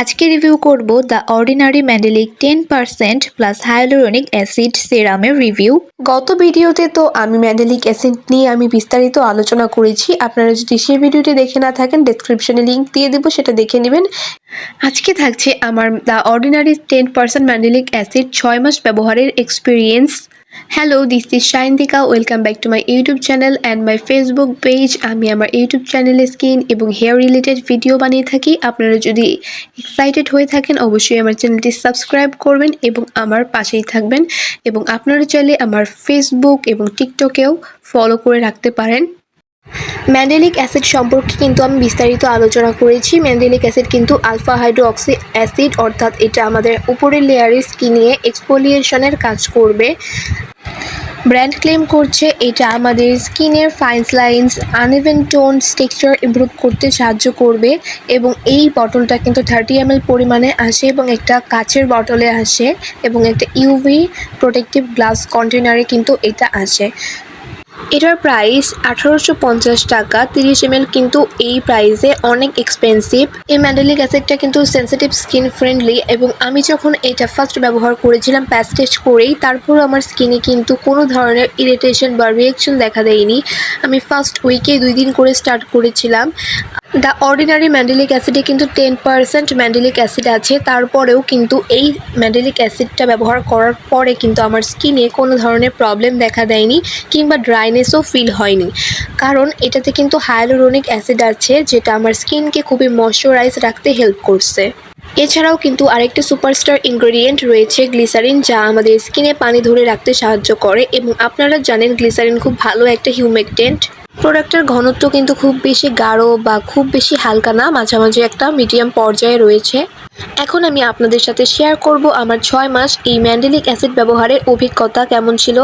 আজকে রিভিউ করব the ordinary mandelic ten percent plus hyaluronic acid সেরামের review গত ভিডিওতে তো আমি ম্যান্ডেলিক অ্যাসিড নিয়ে আমি বিস্তারিত আলোচনা করেছি। আপনারা যদি সেই ভিডিওটি দেখে না থাকেন ডেসক্রিপশনে লিঙ্ক দিয়ে দেবো সেটা দেখে নেবেন। আজকে থাকছে আমার the ordinary ten percent mandelic acid ছয় মাস ব্যবহারের experience hello this is Sayantika welcome back to my YouTube channel and my Facebook page আমি আমার ইউটিউব চ্যানেলে স্কিন এবং হেয়ার রিলেটেড ভিডিও বানিয়ে থাকি। আপনারা যদি এক্সাইটেড হয়ে থাকেন, অবশ্যই আমার চ্যানেলটি সাবস্ক্রাইব করবেন এবং আমার পাশেই থাকবেন। এবং আপনারা চাইলে আমার ফেসবুক এবং টিকটকেও ফলো করে রাখতে পারেন। ম্যান্ডেলিক অ্যাসিড সম্পর্কে কিন্তু আমি বিস্তারিত আলোচনা করেছি। ম্যান্ডেলিক অ্যাসিড কিন্তু আলফা হাইড্রোক্সি অ্যাসিড, অর্থাৎ এটা আমাদের উপরের লেয়ারের স্কিনে এক্সপোলিয়েশনের কাজ করবে। ব্র্যান্ড ক্লেম করছে, এটা আমাদের স্কিনের fines lines uneven tone texture improve করতে সাহায্য করবে এবং এই বটলটা কিন্তু থার্টি এম পরিমাণে আসে এবং একটা কাচের বটলে আসে এবং একটা ইউভি প্রোটেক্টিভ গ্লাস কন্টেনারে কিন্তু এটা আসে। এটার প্রাইস আঠারোশো পঞ্চাশ টাকা, তিরিশ এম কিন্তু এই প্রাইসে অনেক এক্সপেন্সিভ এই ম্যান্ডেলিক অ্যাসিডটা কিন্তু সেন্সিটিভ স্কিন ফ্রেন্ডলি এবং আমি যখন এটা ফার্স্ট ব্যবহার করেছিলাম প্যাস্টেজ করেই, তারপরও আমার স্কিনে কিন্তু কোনো ধরনের ইরিটেশন বা রিয়েকশন দেখা দেয়নি। আমি ফার্স্ট উইকে দুই দিন করে স্টার্ট করেছিলাম। দ্য অর্ডিনারি ম্যান্ডেলিক অ্যাসিডে কিন্তু টেন পার্সেন্ট ম্যান্ডেলিক অ্যাসিড আছে। তারপরেও কিন্তু এই ম্যান্ডেলিক অ্যাসিডটা ব্যবহার করার পরে কিন্তু আমার স্কিনে কোনো ধরনের প্রবলেম দেখা দেয়নি কিংবা ড্রাইনেসও ফিল হয়নি। কারণ এটাতে কিন্তু হায়ালুরোনিক অ্যাসিড আছে, যেটা আমার স্কিনকে খুবই ময়শ্চারাইজ রাখতে হেল্প করছে। এছাড়াও কিন্তু আরেকটি সুপারস্টার ইনগ্রেডিয়েন্ট রয়েছে গ্লিসারিন যা আমাদের স্কিনে পানি ধরে রাখতে সাহায্য করে। এবং আপনারা জানেন গ্লিসারিন খুব ভালো একটা হিউমেকটেন্ট প্রোডাক্টের ঘনত্ব কিন্তু খুব বেশি গাঢ় বা খুব বেশি হালকা না, মাঝামাঝি একটা মিডিয়াম পর্যায়ে রয়েছে। এখন আমি আপনাদের সাথে শেয়ার করব আমার ছয় মাস এই ম্যান্ডেলিক অ্যাসিড ব্যবহারের অভিজ্ঞতা কেমন ছিল।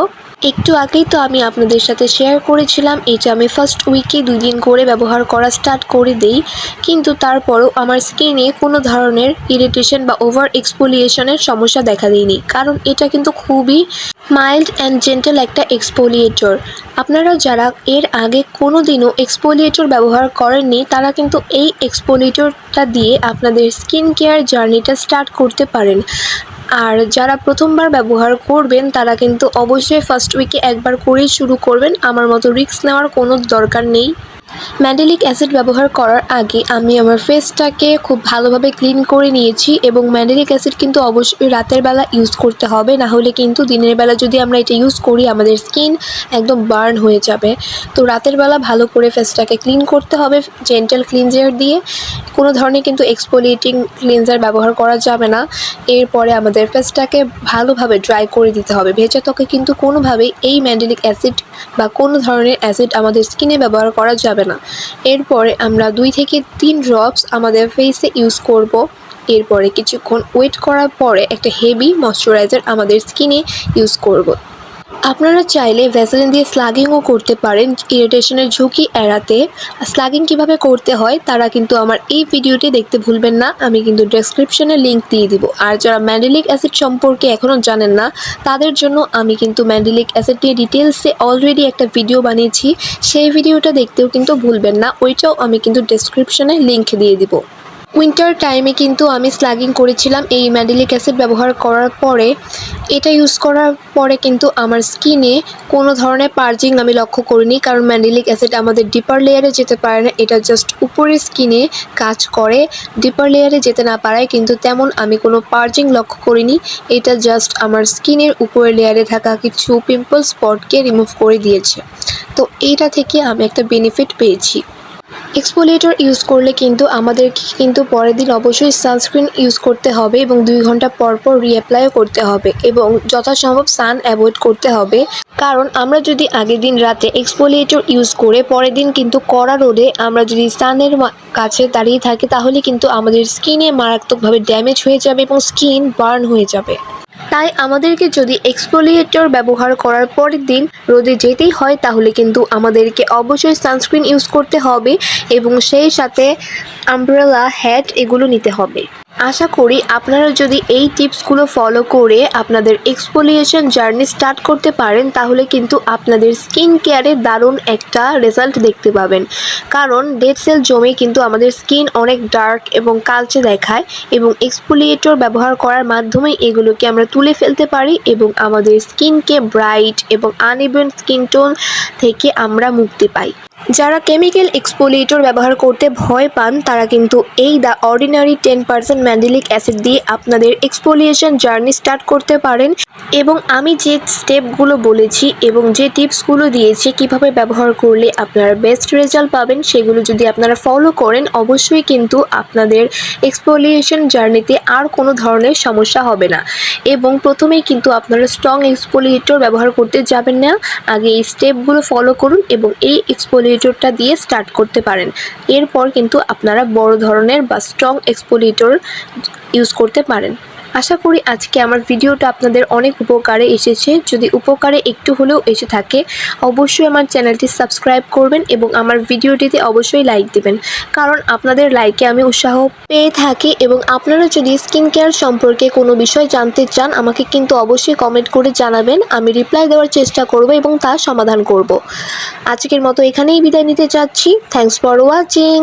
একটু আগেই তো আমি আপনাদের সাথে শেয়ার করেছিলাম এটা আমি ফার্স্ট উইকে দুই দিন করে ব্যবহার করা স্টার্ট করে দিই, কিন্তু তারপরও আমার স্কিনে কোনো ধরনের ইরিটেশন বা ওভার এক্সপোলিয়েশনের সমস্যা দেখা দেয়নি। কারণ এটা কিন্তু খুবই মাইল্ড অ্যান্ড জেন্টেল একটা এক্সপোলিয়েটর আপনারা যারা এর আগে কোনো দিনও এক্সপোলিয়েটর ব্যবহার করেননি, তারা কিন্তু এই এক্সপোলিয়েটরটা দিয়ে আপনাদের স্কিন কেয়ার জার্নিটা স্টার্ট করতে পারেন। আর যারা প্রথমবার ব্যবহার করবেন, তারা কিন্তু অবশ্যই ফার্স্ট উইকে একবার করেই শুরু করবেন। আমার মতো রিস্ক নেওয়ার কোনো দরকার নেই। ম্যান্ডেলিক অ্যাসিড ব্যবহার করার আগে আমি আমার ফেসটাকে খুব ভালোভাবে ক্লিন করে নিয়েছি এবং ম্যান্ডেলিক অ্যাসিড কিন্তু অবশ্যই রাতের বেলা ইউজ করতে হবে, না হলে কিন্তু দিনের বেলা যদি আমরা এটা ইউজ করি আমাদের স্কিন একদম বার্ন হয়ে যাবে। তো রাতের বেলা ভালো করে ফেসটাকে ক্লিন করতে হবে, জেন্টাল ক্লিনজার দিয়ে। কোনো ধরনের কিন্তু এক্সপোলিয়েটিং ক্লিনজার ব্যবহার করা যাবে না। এরপরে আমাদের ফেসটাকে ভালোভাবে ড্রাই করে দিতে হবে। ভেজা ত্বকে কিন্তু কোনোভাবেই এই ম্যান্ডেলিক অ্যাসিড বা কোনো ধরনের অ্যাসিড আমাদের স্কিনে ব্যবহার করা যাবে না এরপরে আমরা দুই থেকে তিন ড্রপস আমাদের ফেসে ইউজ করব এরপরে কিছুক্ষণ ওয়েট করার পরে একটা হেভি ময়শ্চারাইজার আমাদের স্কিনে ইউজ করব। আপনারা চাইলে ভ্যাসলিন দিয়ে স্লাগিংও করতে পারেন ইরিটেশনের ঝুঁকি এড়াতে। স্লাগিং কীভাবে করতে হয়, তারা কিন্তু আমার এই ভিডিওটি দেখতে ভুলবেন না, আমি কিন্তু ডেসক্রিপশনে লিংক দিয়ে দিব। আর যারা ম্যান্ডেলিক অ্যাসিড সম্পর্কে এখনও জানেন না, তাদের জন্য আমি কিন্তু ম্যান্ডেলিক অ্যাসিড নিয়ে ডিটেলসে অলরেডি একটা ভিডিও বানিয়েছি। সেই ভিডিওটা দেখতেও কিন্তু ভুলবেন না, ওইটাও আমি কিন্তু ডেসক্রিপশনে লিংক দিয়ে দিব। উইন্টার টাইমে কিন্তু আমি স্লাগিং করেছিলাম এই ম্যান্ডেলিক অ্যাসিড ব্যবহার করার পরে। এটা ইউজ করার পরে কিন্তু আমার স্কিনে কোনো ধরনের পার্জিং আমি লক্ষ্য করিনি, কারণ ম্যান্ডেলিক অ্যাসিড আমাদের ডিপার লেয়ারে যেতে পারে না, এটা জাস্ট উপরের স্কিনে কাজ করে। ডিপার লেয়ারে যেতে না পারায় কিন্তু তেমন আমি কোনো পার্জিং লক্ষ্য করিনি, এটা জাস্ট আমার স্কিনের উপরের লেয়ারে থাকা কিছু পিম্পল স্পটকে রিমুভ করে দিয়েছে। তো এইটা থেকে আমি একটা বেনিফিট পেয়েছি। এক্সপোলিয়েটর ইউজ করলে কিন্তু আমাদেরকে কিন্তু পরের দিন অবশ্যই সানস্ক্রিন ইউজ করতে হবে এবং দুই ঘণ্টা পর পর রিঅ্যাপ্লাইও করতে হবে এবং যথাসম্ভব সান অ্যাভয়েড করতে হবে। কারণ আমরা যদি আগের দিন রাতে এক্সপোলিয়েটর ইউজ করে পরের দিন কিন্তু কড়া রোদে আমরা যদি সানের কাছে দাঁড়িয়ে থাকি তাহলে কিন্তু আমাদের স্কিনে মারাত্মকভাবে ড্যামেজ হয়ে যাবে এবং স্কিন বার্ন হয়ে যাবে। তাই আমাদেরকে যদি এক্সফোলিয়েটর ব্যবহার করার পরের দিন রোদে যেতেই হয়, তাহলে কিন্তু আমাদেরকে অবশ্যই সানস্ক্রিন ইউজ করতে হবে এবং সেই সাথে আমব্রেলা হ্যাট এগুলো নিতে হবে। আশা করি আপনারা যদি এই টিপসগুলো ফলো করে আপনাদের এক্সফোলিয়েশন জার্নি স্টার্ট করতে পারেন, তাহলে কিন্তু আপনাদের স্কিন কেয়ারে দারুণ একটা রেজাল্ট দেখতে পাবেন। কারণ ডেড সেল জমে কিন্তু আমাদের স্কিন অনেক ডার্ক এবং কালচে দেখায় এবং এক্সফোলিয়েটর ব্যবহার করার মাধ্যমে এগুলোকে আমরা তুলে ফেলতে পারি এবং আমাদের স্কিনকে ব্রাইট এবং আনইভেন স্কিন টোন থেকে আমরা মুক্তি পাই। যারা কেমিক্যাল এক্সপোলিয়েটর ব্যবহার করতে ভয় পান, তারা কিন্তু এই the ordinary ten percent mandelic acid দিয়ে আপনাদের এক্সপোলিয়েশন জার্নি স্টার্ট করতে পারেন। এবং আমি যে স্টেপগুলো বলেছি এবং যে টিপসগুলো দিয়েছি, কীভাবে ব্যবহার করলে আপনারা বেস্ট রেজাল্ট পাবেন, সেগুলো যদি আপনারা ফলো করেন, অবশ্যই কিন্তু আপনাদের এক্সপোলিয়েশন জার্নিতে আর কোনো ধরনের সমস্যা হবে না। এবং প্রথমেই কিন্তু আপনারা স্ট্রং এক্সপোলিয়েটর ব্যবহার করতে যাবেন না। আগে এই স্টেপগুলো ফলো করুন এবং এই এক্সপোলিয়েটরটা দিয়ে স্টার্ট করতে পারেন। এরপর কিন্তু আপনারা বড় ধরনের বা স্ট্রং এক্সপোলিটর ইউজ করতে পারেন। আশা করি আজকে আমার ভিডিওটা আপনাদের অনেক উপকারে এসেছে। যদি উপকারে একটু হলেও এসে থাকে, অবশ্যই আমার চ্যানেলটি সাবস্ক্রাইব করবেন এবং আমার ভিডিওটিতে অবশ্যই লাইক দেবেন। কারণ আপনাদের লাইকে আমি উৎসাহ পেয়ে থাকি এবং আপনারা যদি স্কিন কেয়ার সম্পর্কে কোনো বিষয় জানতে চান, আমাকে কিন্তু অবশ্যই কমেন্ট করে জানাবেন। আমি রিপ্লাই দেওয়ার চেষ্টা করব এবং তার সমাধান করব। আজকের মতো এখানেই বিদায় নিতে চাচ্ছি। Thanks for watching